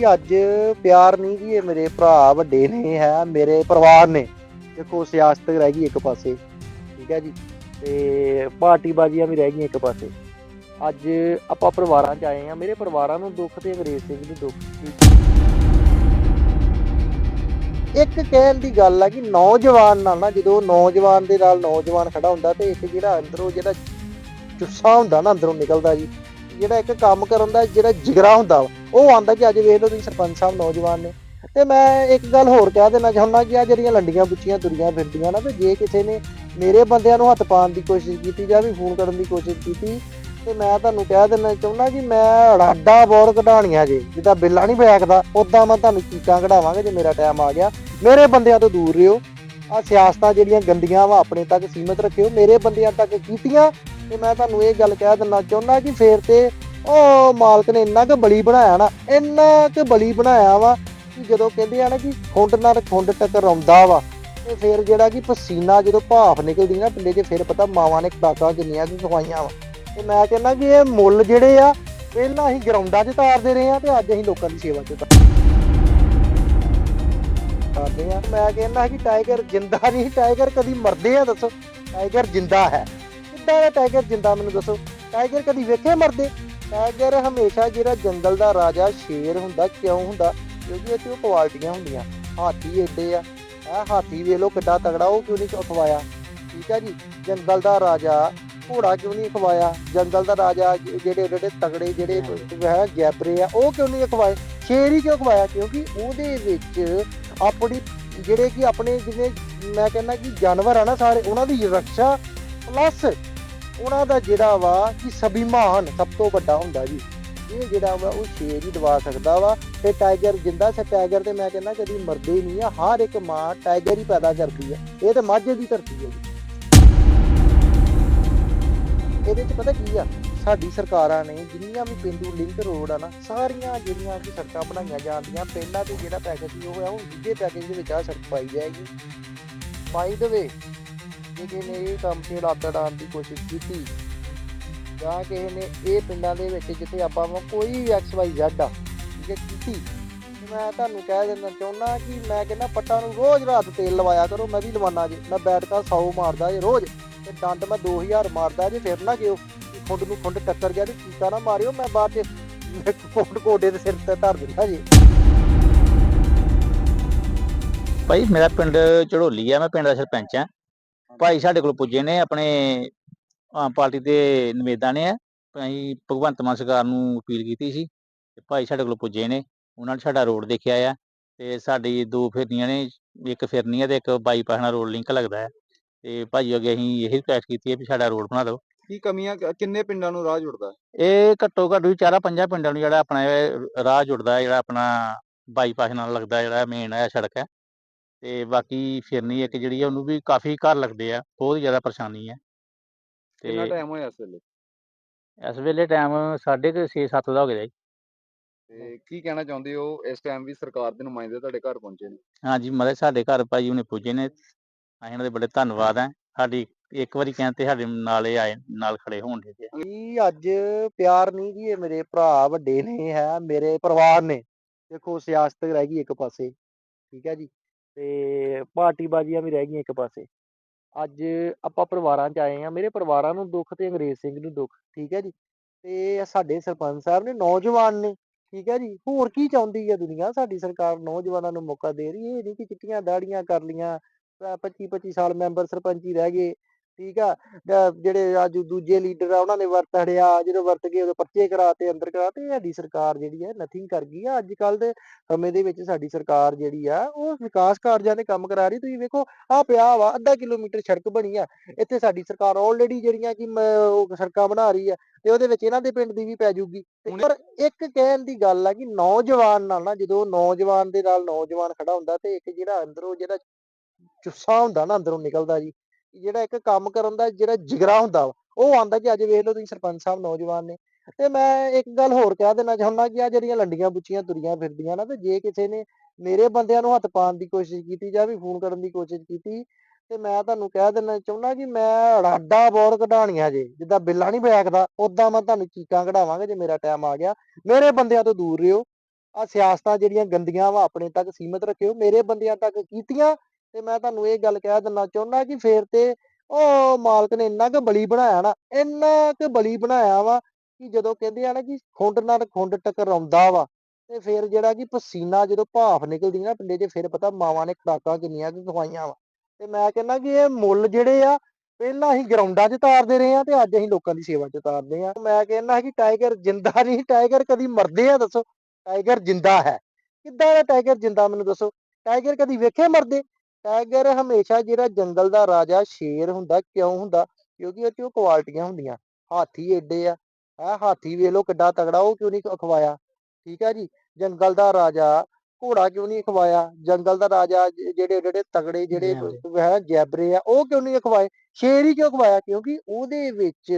ਜੀ ਅੱਜ ਪਿਆਰ ਨਹੀਂ ਜੀ, ਇਹ ਮੇਰੇ ਭਰਾ ਵੱਡੇ ਨੇ, ਹੈ, ਮੇਰੇ ਪਰਿਵਾਰ ਨੇ। ਦੇਖੋ, ਸਿਆਸਤ ਰਹਿ ਗਈ ਇੱਕ ਪਾਸੇ, ਠੀਕ ਹੈ ਜੀ, ਤੇ ਪਾਰਟੀ ਬਾਜ਼ੀਆਂ ਵੀ ਰਹਿ ਗਈਆਂ ਇੱਕ ਪਾਸੇ। ਅੱਜ ਆਪਾਂ ਪਰਿਵਾਰਾਂ 'ਚ ਆਏ ਆ ਮੇਰੇ ਪਰਿਵਾਰਾਂ ਨੂੰ ਦੁੱਖ ਤੇ ਅੰਗਰੇਜ਼ ਸਿੰਘ ਨੂੰ ਦੁੱਖ। ਇੱਕ ਕਹਿਣ ਦੀ ਗੱਲ ਆ ਕਿ ਨੌਜਵਾਨ ਨਾਲ ਨਾ, ਜਦੋਂ ਨੌਜਵਾਨ ਦੇ ਨਾਲ ਨੌਜਵਾਨ ਖੜਾ ਹੁੰਦਾ ਤੇ ਇੱਕ ਜਿਹੜਾ ਅੰਦਰੋਂ ਜਿਹੜਾ ਚੁੱਸਾ ਹੁੰਦਾ ਨਾ, ਅੰਦਰੋਂ ਨਿਕਲਦਾ ਜੀ ਜਿਹੜਾ ਇੱਕ ਕੰਮ ਕਰਨ ਦਾ ਜਿਹੜਾ ਜਿਗਰਾ ਹੁੰਦਾ ਵਾ, ਉਹ ਆਂਦਾ ਕਿ ਅੱਜ ਵੇਖ ਲਓ ਤੁਸੀਂ ਸਰਪੰਚ ਸਾਹਿਬ ਨੌਜਵਾਨ ਨੇ। ਤੇ ਮੈਂ ਇੱਕ ਗੱਲ ਹੋਰ ਕਹਿ ਦੇਣਾ ਚਾਹੁੰਦਾ ਕਿ ਆ ਜਿਹੜੀਆਂ ਲੰਡੀਆਂ ਬੁੱਚੀਆਂ ਤੁਰੀਆਂ ਫਿਰਦੀਆਂ ਨਾ ਤੇ ਜੇ ਕਿਸੇ ਨੇ ਮੇਰੇ ਬੰਦਿਆਂ ਨੂੰ ਹੱਥ ਪਾਉਣ ਦੀ ਕੋਸ਼ਿਸ਼ ਕੀਤੀ ਜਾਂ ਵੀ ਫੋਨ ਕਰਨ ਦੀ ਕੋਸ਼ਿਸ਼ ਕੀਤੀ ਤੇ ਮੈਂ ਤੁਹਾਨੂੰ ਕਹਿ ਦੇਣਾ ਚਾਹੁੰਦਾ ਕਿ ਮੈਂ ਰਾਡਾ ਬੋਰ ਕਢਾਣੀਆਂ ਜੇ ਜਿੱਦਾਂ ਬਿੱਲਾ ਨਹੀਂ ਬੈਕਦਾ ਉਦਾਂ ਮੈਂ ਤੁਹਾਨੂੰ ਚੀਕਾਂ ਕਢਾਵਾਂਗਾ ਜੇ ਮੇਰਾ ਟਾਈਮ ਆ ਗਿਆ। ਮੇਰੇ ਬੰਦਿਆਂ ਤੋਂ ਦੂਰ ਰਿਓ ਆ ਸਿਆਸਤਾਂ ਜਿਹੜੀਆਂ ਗੰਦੀਆਂ ਵਾ ਆਪਣੇ ਤੱਕ ਸੀਮਿਤ ਰੱਖਿਓ। ਮੇਰੇ ਬੰਦਿਆਂ ਤੱਕ ਕੀਤੀਆਂ ਤੇ ਮੈਂ ਤੁਹਾਨੂੰ ਇਹ ਗੱਲ ਕਹਿ ਦਿੰਦਾ ਚਾਹੁੰਦਾ ਕਿ ਫੇਰ ਤੇ ਉਹ ਮਾਲਕ ਨੇ ਇੰਨਾ ਕੁ ਬਲੀ ਬਣਾਇਆ ਨਾ, ਇੰਨਾ ਕੁ ਬਲੀ ਬਣਾਇਆ ਵਾ ਕਿ ਜਦੋਂ ਕਹਿੰਦੇ ਆ ਨਾ ਕਿ ਖੁੰਡ ਨਾਲ ਖੁੰਡ ਟਕਰਾਉਂਦਾ ਵਾ, ਤੇ ਫਿਰ ਜਿਹੜਾ ਕਿ ਪਸੀਨਾ ਜਦੋਂ ਭਾਫ ਨਿਕਲਦੀ ਨਾ ਪਿੰਡੇ 'ਚ, ਫਿਰ ਪਤਾ ਮਾਵਾਂ ਨੇ ਖੁਰਾਕਾਂ ਕਿੰਨੀਆਂ ਕੁ ਖਵਾਈਆਂ ਵਾ। ਤੇ ਮੈਂ ਕਹਿੰਦਾ ਕਿ ਇਹ ਮੁੱਲ ਜਿਹੜੇ ਆ, ਪਹਿਲਾਂ ਅਸੀਂ ਗਰਾਊਂਡਾਂ 'ਚ ਤਾਰਦੇ ਰਹੇ ਆ ਤੇ ਅੱਜ ਅਸੀਂ ਲੋਕਾਂ ਦੀ ਸੇਵਾ 'ਚ ਤਾਰਦੇ ਆ। ਮੈਂ ਕਹਿੰਦਾ ਕਿ ਟਾਈਗਰ ਜਿੰਦਾ ਨਹੀਂ, ਟਾਈਗਰ ਕਦੀ ਮਰਦੇ ਆ ਦੱਸੋ, ਟਾਈਗਰ ਜਿੰਦਾ ਹੈ। ਕਿੱਦਾਂ ਦਾ ਟਾਈਗਰ ਜਿੰਦਾ ਮੈਨੂੰ ਦੱਸੋ। ਟਾਈਗਰ ਕਦੀ ਵੇਖੇ ਮਰਦੇ? ਟਾਈਗਰ ਹਮੇਸ਼ਾ ਜਿਹੜਾ ਜੰਗਲ ਦਾ ਰਾਜਾ ਸ਼ੇਰ ਹੁੰਦਾ ਕਿਉਂ ਹੁੰਦਾ? ਕਿਉਂਕਿ 'ਚ ਉਹ ਕੁਆਲਟੀਆਂ ਹੁੰਦੀਆਂ। ਹਾਥੀ ਏਡੇ ਆ। ਇਹ ਹਾਥੀ ਵੇਖ ਲਓ ਕਿੱਡਾ ਤਗੜਾ ਉਹ ਕਿਉਂ ਨਹੀਂ ਖਵਾਇਆ? ਠੀਕ ਹੈ ਜੀ। ਜੰਗਲ ਦਾ ਰਾਜਾ ਘੋੜਾ ਕਿਉਂ ਨਹੀਂ ਖਵਾਇਆ? ਜੰਗਲ ਦਾ ਰਾਜਾ ਜਿਹੜੇ ਜਿਹੜੇ ਤਗੜੇ ਜਿਹੜੇ ਹੈ। ਜੈਬਰੇ ਆ ਉਹ ਕਿਉਂ ਨਹੀਂ ਖਵਾਏ? ਸ਼ੇਰ ਹੀ ਕਿਉਂ ਖਵਾਇਆ? ਕਿਉਂਕਿ ਉਹਦੇ ਵਿੱਚ ਆਪਣੀ ਜਿਹੜੇ ਕਿ ਆਪਣੇ ਜਿਵੇਂ ਮੈਂ ਕਹਿੰਦਾ ਕਿ ਜਾਨਵਰ ਆ ਨਾ ਸਾਰੇ ਉਹਨਾਂ ਦੀ ਰੱਖਿਆ ਪਲੱਸ ਉਹਨਾਂ ਦਾ ਜਿਹੜਾ ਵਾ ਕਿ ਸਭਿਮਾਨ ਸਭ ਤੋਂ ਵੱਡਾ ਹੁੰਦਾ ਜੀ। ਇਹ ਜਿਹੜਾ ਵਾ ਉਹ ਸ਼ੇਰ ਹੀ ਦਵਾ ਸਕਦਾ ਵਾ ਤੇ ਟਾਈਗਰ ਜਿੰਦਾ ਸੇ, ਟਾਈਗਰ ਤੇ ਮੈਂ ਕਹਿੰਦਾ ਕਦੀ ਮਰਦੇ ਨਹੀਂ ਆ। ਹਰ ਇੱਕ ਮਾਂ ਟਾਈਗਰ ਹੀ ਪੈਦਾ ਕਰਦੀ ਹੈ ਇਹ ਤੇ ਮਾਝੇ ਦੀ ਧਰਤੀ ਹੈ ਜੀ। ਇਹਦੇ ਚ ਪਤਾ ਕੀ ਆ? ਸਾਡੀ ਸਰਕਾਰਾਂ ਨੇ ਜਿੰਨੀਆਂ ਵੀ ਪਿੰਡੂ ਲਿੰਕ ਰੋਡ ਆ ਨਾ, ਸਾਰੀਆਂ ਜਿਹੜੀਆਂ ਕਿ ਸੜਕਾਂ ਬਣਾਈਆਂ ਜਾਂਦੀਆਂ ਪਹਿਲਾਂ ਤੇ ਜਿਹੜਾ ਪੈਕੇਜ ਸੀ ਉਹ ਹੋਇਆ ਹੁਣ ਦੂਜੇ ਪੈਕੇਜ ਦੇ ਵਿੱਚ ਆ ਸੜਕ ਪਾਈ ਜਾਏਗੀ। ਬਾਈ ਦੇ ਵੇ ਕਿਸੇ ਨੇ ਇਹ ਕੰਮ ਤੇ ਲੱਤ ਅਡਾਉਣ ਦੀ ਕੋਸ਼ਿਸ਼ ਕੀਤੀ। ਜਾਂ ਕਿਸੇ ਨੇ ਇਹ ਪਿੰਡਾਂ ਦੇ ਵਿੱਚ ਜਿੱਥੇ ਆਪਾਂ ਕੋਈ ਐਕਸ ਵਾਈ ਜ਼ੈਡ ਆ, ਠੀਕ ਹੈ, ਕੀਤੀ। ਮੈਂ ਤੁਹਾਨੂੰ ਕਹਿ ਦਿੰਦਾ ਚਾਹੁੰਦਾ ਕਿ ਮੈਂ ਕਹਿੰਦਾ ਪੱਟਾਂ ਨੂੰ ਰੋਜ਼ ਰਾਤ ਤੇਲ ਲਵਾਇਆ ਕਰੋ, ਮੈਂ ਵੀ ਲਵਾਨਾ ਜੀ। ਮੈਂ ਬੈਠ 100 ਮਾਰਦਾ ਜੇ ਰੋਜ਼, ਤੇ ਡੰਡ ਮੈਂ 2000 ਮਾਰਦਾ ਜੇ, ਫਿਰ ਨਾ ਗਿਓ ਖੁੰਡ ਨੂੰ ਖੁੰਡ ਟੱਕਰ ਗਿਆ ਤੇ ਚੀਕਾ ਨਾ ਮਾਰਿਓ, ਮੈਂ ਬਾਅਦ ਚ ਕੋਟ ਕੋਡੇ ਦੇ ਸਿਰ ਤੇ ਧਰ ਦਿੰਦਾ ਜੀ। ਭਾਈ, ਮੇਰਾ ਪਿੰਡ ਚੜੋਲੀ ਆ, ਮੈਂ ਪਿੰਡ ਦਾ ਸਰਪੰਚ ਆ। ਭਾਈ ਸਾਡੇ ਕੋਲ ਪੁੱਜੇ ਨੇ ਆਪਣੇ ਆਮ ਪਾਰਟੀ ਦੇ ਨੁਮਾਇੰਦਾਂ ਨੇ ਅਸੀਂ ਭਗਵੰਤ ਮਾਨ ਸਰਕਾਰ ਨੂੰ ਅਪੀਲ ਕੀਤੀ ਸੀ ਤੇ ਭਾਈ ਸਾਡੇ ਕੋਲ ਪੁੱਜੇ ਨੇ ਉਹਨਾਂ ਨੇ ਸਾਡਾ ਰੋਡ ਦੇਖਿਆ ਆ ਤੇ ਸਾਡੀ ਦੋ ਫਿਰਨੀਆਂ ਨੇ ਇੱਕ ਫਿਰਨੀ ਆ ਤੇ ਇੱਕ ਬਾਈਪਾਸ ਨਾਲ ਰੋਡ ਲਿੰਕ ਲੱਗਦਾ ਹੈ ਤੇ ਭਾਈ ਅੱਗੇ ਅਸੀਂ ਇਹ ਰਿਕੁਐਸਟ ਕੀਤੀ ਹੈ ਵੀ ਸਾਡਾ ਰੋਡ ਬਣਾ ਦਿਓ। ਕੀ ਕਮੀਆਂ ਕਿੰਨੇ ਪਿੰਡਾਂ ਨੂੰ ਰਾਹ ਜੁੜਦਾ? ਇਹ ਘੱਟੋ ਘੱਟ ਵੀ ਚਾਰਾਂ ਪੰਜਾਂ ਪਿੰਡਾਂ ਨੂੰ ਜਿਹੜਾ ਆਪਣਾ ਇਹ ਰਾਹ ਜੁੜਦਾ ਜਿਹੜਾ ਆਪਣਾ ਬਾਈਪਾਸ ਨਾਲ ਲੱਗਦਾ ਜਿਹੜਾ ਮੇਨ ਹੈ ਸੜਕ ਹੈ ਤੇ ਬਾਕੀ ਫਿਰਨੀ ਇੱਕ ਜਿਹੜੀ ਹੈ ਉਹਨੂੰ ਵੀ ਕਾਫੀ ਘਰ ਲੱਗਦੇ ਆ ਬਹੁਤ ਜ਼ਿਆਦਾ ਪਰੇਸ਼ਾਨੀ ਹੈ ਕਿੰਨਾ ਤੇ ਟਾਈਮ ਹੋਇਆ ਇਸ ਵੇਲੇ? ਇਸ ਵੇਲੇ ਟਾਈਮ ਸਾਢੇ ਕੁ ਛੇ 7 ਦਾ ਹੋ ਗਿਆ ਜੀ। ਤੇ ਕੀ ਕਹਿਣਾ ਚਾਹੁੰਦੇ ਹੋ? ਇਸ ਟਾਈਮ ਵੀ ਸਰਕਾਰ ਦੇ ਨੁਮਾਇੰਦੇ ਤੁਹਾਡੇ ਘਰ ਪਹੁੰਚੇ ਨੇ। ਹਾਂਜੀ ਮਤਲਬ ਸਾਡੇ ਘਰ ਭਾਈ ਉਹਨੇ ਪੁੱਜੇ ਨੇ। ਅਸੀਂ ਉਹਨਾਂ ਦੇ ਬੜੇ ਧੰਨਵਾਦ ਹੈ ਸਾਡੀ ਇੱਕ ਵਾਰੀ ਕਹਿਣ ਤੇ ਸਾਡੇ ਨਾਲ ਇਹ ਆਏ ਨਾਲ ਖੜੇ ਹੋਣ ਦੇ ਜੀ ਅੱਜ ਪਿਆਰ ਨਹੀਂ ਜੀ ਇਹ ਮੇਰੇ ਭਰਾ ਵੱਡੇ ਨੇ ਹੈ ਮੇਰੇ ਪਰਿਵਾਰ ਨੇ। ਦੇਖੋ ਸਿਆਸਤ ਰਹਿ ਗਈ ਇੱਕ ਪਾਸੇ। ਠੀਕ ਹੈ ਜੀ। ਤੇ ਪਾਰਟੀ ਬਾਜ਼ੀਆਂ ਵੀ ਰਹਿ ਗਈਆਂ ਇੱਕ ਪਾਸੇ। ਅੱਜ ਆਪਾਂ ਪਰਿਵਾਰਾਂ 'ਚ ਆਏ ਆ ਮੇਰੇ ਪਰਿਵਾਰਾਂ ਨੂੰ ਦੁੱਖ ਤੇ ਅੰਗਰੇਜ਼ ਸਿੰਘ ਨੂੰ ਦੁੱਖ, ਠੀਕ ਹੈ ਜੀ? ਤੇ ਸਾਡੇ ਸਰਪੰਚ ਸਾਹਿਬ ਨੇ, ਨੌਜਵਾਨ ਨੇ, ਠੀਕ ਹੈ ਜੀ? ਹੋਰ ਕੀ ਚਾਹੁੰਦੀ ਹੈ ਦੁਨੀਆ? ਸਾਡੀ ਸਰਕਾਰ ਨੌਜਵਾਨਾਂ ਨੂੰ ਮੌਕਾ ਦੇ ਰਹੀ ਹੈ, ਇਹ ਨਹੀਂ ਕਿ ਚਿੱਟੀਆਂ ਦਾੜੀਆਂ ਕਰ ਲੀਆਂ 25 25 ਸਾਲ ਮੈਂਬਰ ਸਰਪੰਚੀ ਰਹਿ ਗਏ ਠੀਕ ਆ ਜਿਹੜੇ ਅੱਜ ਦੂਜੇ ਲੀਡਰ ਆ ਉਹਨਾਂ ਨੇ ਵਰਤ ਹੜਿਆ ਜਦੋਂ ਵਰਤ ਗਏ ਉਹਦੇ ਪਰਚੇ ਕਰਾਤੇ ਅੰਦਰ ਕਰਾਤੇ ਸਾਡੀ ਸਰਕਾਰ ਜਿਹੜੀ ਹੈ ਨਥਿੰਗ ਕਰ ਗਈ ਆ। ਅੱਜ ਕੱਲ ਦੇ ਸਮੇਂ ਦੇ ਵਿੱਚ ਸਾਡੀ ਸਰਕਾਰ ਜਿਹੜੀ ਆ ਉਹ ਵਿਕਾਸ ਕਾਰਜਾਂ ਦੇ ਕੰਮ ਕਰਾ ਰਹੀ ਤੁਸੀਂ ਵੇਖੋ ਆ ਪਿਆ ਵਾ ਅੱਧਾ ਕਿਲੋਮੀਟਰ ਸੜਕ ਬਣੀ ਆ। ਇੱਥੇ ਸਾਡੀ ਸਰਕਾਰ ਆਲਰੇਡੀ ਜਿਹੜੀਆਂ ਕਿ ਉਹ ਸੜਕਾਂ ਬਣਾ ਰਹੀ ਆ ਤੇ ਉਹਦੇ ਵਿੱਚ ਇਹਨਾਂ ਦੇ ਪਿੰਡ ਦੀ ਵੀ ਪੈ ਹੁਣ- ਪਰ ਇੱਕ ਕਹਿਣ ਦੀ ਗੱਲ ਆ ਕਿ ਨੌਜਵਾਨ ਨਾਲ ਨਾ ਜਦੋਂ ਨੌਜਵਾਨ ਦੇ ਨਾਲ ਨੌਜਵਾਨ ਖੜਾ ਹੁੰਦਾ ਤੇ ਇੱਕ ਜਿਹੜਾ ਅੰਦਰੋਂ ਜਿਹੜਾ ਜੁੱਸਾ ਹੁੰਦਾ ਨਾ ਅੰਦਰੋਂ ਨਿਕਲਦਾ ਜੀ ਜਿਹੜਾ ਇੱਕ ਕੰਮ ਕਰਨ ਦਾ ਜਿਹੜਾ ਜਿਗਰਾ ਹੁੰਦਾ ਵਾ, ਉਹ ਆਂਦਾ ਕਿ ਅੱਜ ਵੇਖ ਲਓ ਤੁਸੀਂ ਸਰਪੰਚ ਸਾਹਿਬ ਨੌਜਵਾਨ ਨੇ। ਤੇ ਮੈਂ ਇੱਕ ਗੱਲ ਹੋਰ ਕਹਿ ਦੇਣਾ ਚਾਹੁੰਦਾ ਕਿ ਆ ਜਿਹੜੀਆਂ ਲੰਡੀਆਂ ਬੁੱਚੀਆਂ ਤੁਰੀਆਂ ਫਿਰਦੀਆਂ ਨਾ, ਤੇ ਜੇ ਕਿਸੇ ਨੇ ਮੇਰੇ ਬੰਦਿਆਂ ਨੂੰ ਹੱਥ ਪਾਉਣ ਦੀ ਕੋਸ਼ਿਸ਼ ਕੀਤੀ ਜਾਂ ਵੀ ਫੋਨ ਕਰਨ ਦੀ ਕੋਸ਼ਿਸ਼ ਕੀਤੀ, ਤੇ ਮੈਂ ਤੁਹਾਨੂੰ ਕਹਿ ਦੇਣਾ ਚਾਹੁੰਦਾ ਕਿ ਮੈਂ ਰਾਡਾ ਬੋਰ ਕਢਾਣੀਆਂ ਜੇ, ਜਿੱਦਾਂ ਬਿੱਲਾ ਨਹੀਂ ਬੈਕਦਾ ਉਦਾਂ ਮੈਂ ਤੁਹਾਨੂੰ ਚੀਕਾਂ ਕਢਾਵਾਂਗਾ ਜੇ ਮੇਰਾ ਟਾਈਮ ਆ ਗਿਆ। ਮੇਰੇ ਬੰਦਿਆਂ ਤੋਂ ਦੂਰ ਰਿਓ ਆ ਸਿਆਸਤਾਂ ਜਿਹੜੀਆਂ ਗੰਦੀਆਂ ਵਾ, ਆਪਣੇ ਤੱਕ ਸੀਮਿਤ ਰੱਖਿਓ। ਮੇਰੇ ਬੰਦਿਆਂ ਤੱਕ ਕੀਤੀਆਂ ਤੇ ਮੈਂ ਤੁਹਾਨੂੰ ਇਹ ਗੱਲ ਕਹਿ ਦਿੰਨਾ ਚਾਹੁੰਦਾ ਕਿ ਫੇਰ ਤੇ ਉਹ ਮਾਲਕ ਨੇ ਇੰਨਾ ਕੁ ਬਲੀ ਬਣਾਇਆ ਨਾ, ਇੰਨਾ ਕੁ ਬਲੀ ਬਣਾਇਆ ਵਾ ਕਿ ਜਦੋਂ ਕਹਿੰਦੇ ਆ ਨਾ ਕਿ ਖੁੰਡ ਨਾਲ ਖੁੰਡ ਟਕਰਾਉਂਦਾ ਵਾ ਤੇ ਫੇਰ ਜਿਹੜਾ ਕਿ ਪਸੀਨਾ ਜਦੋਂ ਭਾਫ ਨਿਕਲਦੀ ਨਾ ਪਿੰਡੇ 'ਚ, ਫਿਰ ਪਤਾ ਮਾਵਾਂ ਨੇ ਖੁਰਾਕਾਂ ਕਿੰਨੀਆਂ ਕੁ ਖਵਾਈਆਂ ਵਾ। ਤੇ ਮੈਂ ਕਹਿੰਦਾ ਕਿ ਇਹ ਮੁੱਲ ਜਿਹੜੇ ਆ, ਪਹਿਲਾਂ ਅਸੀਂ ਗਰਾਊਂਡਾਂ 'ਚ ਤਾਰਦੇ ਰਹੇ ਆ ਤੇ ਅੱਜ ਅਸੀਂ ਲੋਕਾਂ ਦੀ ਸੇਵਾ 'ਚ ਤਾਰਦੇ ਆ। ਮੈਂ ਕਹਿੰਦਾ ਕਿ ਟਾਈਗਰ ਜਿੰਦਾ ਨਹੀਂ, ਟਾਈਗਰ ਕਦੀ ਮਰਦੇ ਆ ਦੱਸੋ? ਟਾਈਗਰ ਜਿੰਦਾ ਹੈ। ਕਿੱਦਾਂ ਦਾ ਟਾਈਗਰ ਜਿੰਦਾ ਮੈਨੂੰ ਦੱਸੋ? ਟਾਈਗਰ ਕਦੀ ਵੇਖੇ ਮਰਦੇ? ਟਾਈਗਰ ਹਮੇਸ਼ਾ ਜਿਹੜਾ ਜੰਗਲ ਦਾ ਰਾਜਾ ਸ਼ੇਰ ਹੁੰਦਾ ਕਿਉਂ ਹੁੰਦਾ? ਕਿਉਂਕਿ ਉਹ 'ਚ ਉਹ ਕੁਆਲਿਟੀਆਂ ਹੁੰਦੀਆਂ। ਹਾਥੀ ਏਡੇ ਆ। ਹੈ ਹਾਥੀ ਵੇਖ ਲਓ ਕਿੱਡਾ ਤਗੜਾ ਉਹ ਕਿਉਂ ਨਹੀਂ ਅਖਵਾਇਆ ਠੀਕ ਹੈ ਜੀ? ਜੰਗਲ ਦਾ ਰਾਜਾ ਘੋੜਾ ਕਿਉਂ ਨਹੀਂ ਅਖਵਾਇਆ ਜੰਗਲ ਦਾ ਰਾਜਾ ਜਿਹੜੇ ਜਿਹੜੇ ਤਗੜੇ ਜਿਹੜੇ ਹੈ ਜੈਬਰੇ ਆ ਉਹ ਕਿਉਂ ਨਹੀਂ ਅਖਵਾਏ ਸ਼ੇਰ ਹੀ ਕਿਉਂ ਅਖਵਾਇਆ ਕਿਉਂਕਿ ਉਹਦੇ ਵਿੱਚ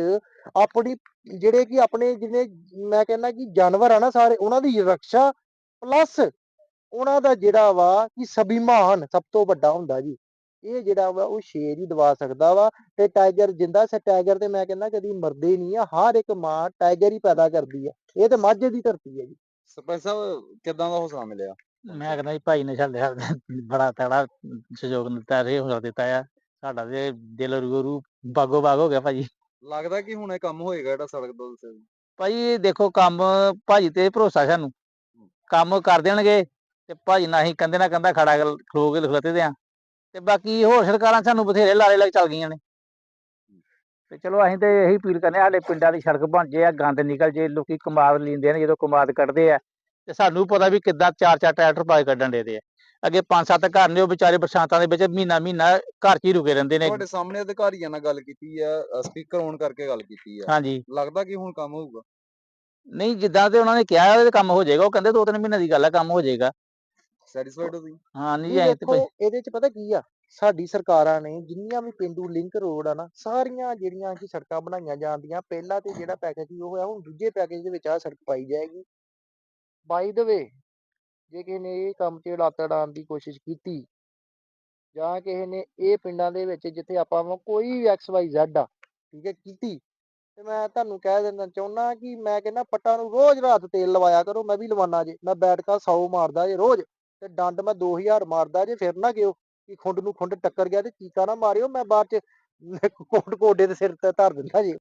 ਆਪਣੀ ਜਿਹੜੇ ਕਿ ਆਪਣੇ ਜਿਹਨੇ ਮੈਂ ਕਹਿੰਦਾ ਕਿ ਜਾਨਵਰ ਆ ਨਾ ਸਾਰੇ ਉਹਨਾਂ ਦੀ ਰੱਖਿਆ ਪਲੱਸ ਉਹਨਾਂ ਦਾ ਜਿਹੜਾ ਵਾ ਕਿ ਸਭਿਮਾਨ ਸਭ ਤੋਂ ਵੱਡਾ ਹੁੰਦਾ ਜੀ। ਇਹ ਜਿਹੜਾ ਵਾ ਉਹ ਸ਼ੇਰ ਹੀ ਦਵਾ ਸਕਦਾ ਵਾ ਤੇ ਟਾਈਗਰ ਜਿੰਦਾ ਸੇ ਟਾਈਗਰ ਤੇ ਮੈਂ ਕਹਿੰਦਾ ਕਦੀ ਮਰਦੇ ਨਹੀਂ ਆ ਹਰ ਇੱਕ ਮਾਂ ਟਾਈਗਰ ਹੀ ਪੈਦਾ ਕਰਦੀ ਆ ਇਹ ਤੇ ਮਾਝੇ ਦੀ ਧਰਤੀ ਹੈ ਜੀ। ਸਰਪੰਚ ਸਾਹਿਬ ਕਿਦਾਂ ਦਾ ਹੌਸਲਾ ਮਿਲਿਆ? ਮੈਂ ਕਹਿੰਦਾ ਜੀ ਭਾਈ ਨੇ ਸਾਡੇ ਬੜਾ ਤਗੜਾ ਸਹਿਯੋਗ ਦਿੱਤਾ ਰੇ ਹੌਸਲਾ ਦਿੱਤਾ ਆ ਸਾਡਾ ਤੇ ਦਿਲ ਰੂਰੂ ਬਾਗੋ ਬਾਗ ਹੋ ਗਿਆ ਭਾਜੀ ਲੱਗਦਾ ਕਿ ਹੁਣ ਇਹ ਕੰਮ ਹੋਏਗਾ ਜਿਹੜਾ ਸੜਕ ਤੋਂ? ਦੱਸਿਆ ਇਹ ਦੇਖੋ ਕੰਮ ਭਾਜੀ ਤੇ ਭਰੋਸਾ ਸਾਨੂੰ। ਕੰਮ ਕਰ ਦੇਣਗੇ ਤੇ ਭਾਜੀ ਨਾ ਹੀ ਕੰਦੇ ਨਾ ਕੰਦਾ ਖੜਾ ਕਰ- ਖਲੋ ਕੇ ਲਿਖਲਤੇ ਦੇ ਆ। ਤੇ ਬਾਕੀ ਹੋਰ ਸਰਕਾਰਾਂ ਸਾਨੂੰ ਬਥੇਰੇ ਲਾਰੇ ਲੱਗ ਚੱਲ ਗਈਆਂ ਨੇ। ਤੇ ਚਲੋ ਅਸੀਂ ਤੇ ਇਹੀ ਅਪੀਲ ਕਰਨੇ ਆ ਸਾਡੇ ਪਿੰਡਾਂ ਦੀ ਸੜਕ ਬਣ ਜੇ ਆ ਗੰਦ ਨਿਕਲ ਜੇ ਲੋਕੀ ਕਮਾਦ ਲੈਂਦੇ ਨੇ ਜਦੋਂ ਕਮਾਦ ਕੱਢਦੇ ਆ ਤੇ ਸਾਨੂੰ ਪਤਾ ਵੀ ਕਿੱਦਾਂ ਚਾਰ ਚਾਰ ਟਰੈਕਟਰ ਪਾਏ ਕੱਢਣ ਦੇ ਦੇ ਆ। ਅੱਗੇ ਪੰਜ ਸੱਤ ਘਰ ਨੇ ਉਹ ਵਿਚਾਰੇ ਬਰਸਾਤਾਂ ਦੇ ਵਿੱਚ ਮਹੀਨਾ ਮਹੀਨਾ ਘਰ 'ਚ ਹੀ ਰੁਕੇ ਰਹਿੰਦੇ ਨੇ। ਤੁਹਾਡੇ ਸਾਹਮਣੇ ਅਧਿਕਾਰੀਆਂ ਨਾਲ ਗੱਲ ਕੀਤੀ ਆ ਸਪੀਕਰ ਔਨ ਕਰਕੇ ਗੱਲ ਕੀਤੀ ਆ। ਹਾਂਜੀ। ਲੱਗਦਾ ਕਿ ਹੁਣ ਕੰਮ ਹੋਊਗਾ? ਨਹੀਂ ਜਿੱਦਾਂ ਤੇ ਉਹਨਾਂ ਨੇ ਕਿਹਾ ਉਹਦੇ ਕੰਮ ਹੋ ਜਾਏਗਾ ਉਹ ਕਹਿੰਦੇ ਦੋ ਤਿੰਨ ਮਹੀਨੇ ਦੀ ਗੱਲ ਆ ਕੰਮ ਹੋ ਜਾਏਗਾ। ਸੈਟੀਸਫਾਈਡ ਹੋ ਤੁਸੀਂ? ਹਾਂ ਨਹੀਂ ਐ ਤੇ ਭਾਈ ਇਹਦੇ ਚ ਪਤਾ ਕੀ ਆ? ਸਾਡੀ ਸਰਕਾਰਾਂ ਨੇ ਜਿੰਨੀਆਂ ਵੀ ਪਿੰਡੂ ਲਿੰਕ ਰੋਡ ਆ ਨਾ ਸਾਰੀਆਂ ਜਿਹੜੀਆਂ ਕਿ ਸੜਕਾਂ ਬਣਾਈਆਂ ਜਾਂਦੀਆਂ ਪਹਿਲਾ ਤੇ ਜਿਹੜਾ ਪੈਕੇਜ ਸੀ ਉਹ ਹੋਇਆ ਹੁਣ ਦੂਜੇ ਪੈਕੇਜ ਦੇ ਵਿੱਚ ਆ ਸੜਕ ਪਾਈ ਜਾਏਗੀ। ਬਾਈ ਦ ਵੇ ਜੇ ਕਿਸੇ ਨੇ ਇਹ ਕੰਮ 'ਚ ਲੱਤ ਅੜਾਉਣ ਦੀ ਕੋਸ਼ਿਸ਼ ਕੀਤੀ ਜਾਂ ਕਿਸੇ ਨੇ ਇਹ ਪਿੰਡਾਂ ਦੇ ਵਿੱਚ ਜਿੱਥੇ ਆਪਾਂ ਕੋਈ ਵੀ ਐਕਸ ਵਾਈ ਜ਼ੈਡ ਆ ਠੀਕ ਹੈ ਕੀਤੀ ਤੇ ਮੈਂ ਤੁਹਾਨੂੰ ਕਹਿ ਦਿੰਦਾ ਚਾਹੁੰਦਾ ਕਿ ਮੈਂ ਕਹਿੰਦਾ ਪੱਟਾਂ ਨੂੰ ਰੋਜ਼ ਰਾਤ ਤੇਲ ਲਵਾਇਆ ਕਰੋ ਮੈਂ ਵੀ ਲਵਾਨਾ ਜੇ ਮੈਂ ਬੈਠਕਾ 100 ਮਾਰਦਾ ਜੇ ਰੋਜ਼। ਤੇ ਡੰਡ ਮੈਂ 2000 ਮਾਰਦਾ ਜੇ ਫਿਰ ਨਾ ਗਿਓ ਕਿ ਖੁੰਡ ਨੂੰ ਖੁੰਡ ਟੱਕਰ ਗਿਆ ਤੇ ਚੀਕਾ ਨਾ ਮਾਰਿਓ, ਮੈਂ ਬਾਅਦ ਚ ਕੋਟ ਕੋਡੇ ਦੇ ਸਿਰ ਤੇ ਧਰ ਦਿੰਦਾ ਜੀ।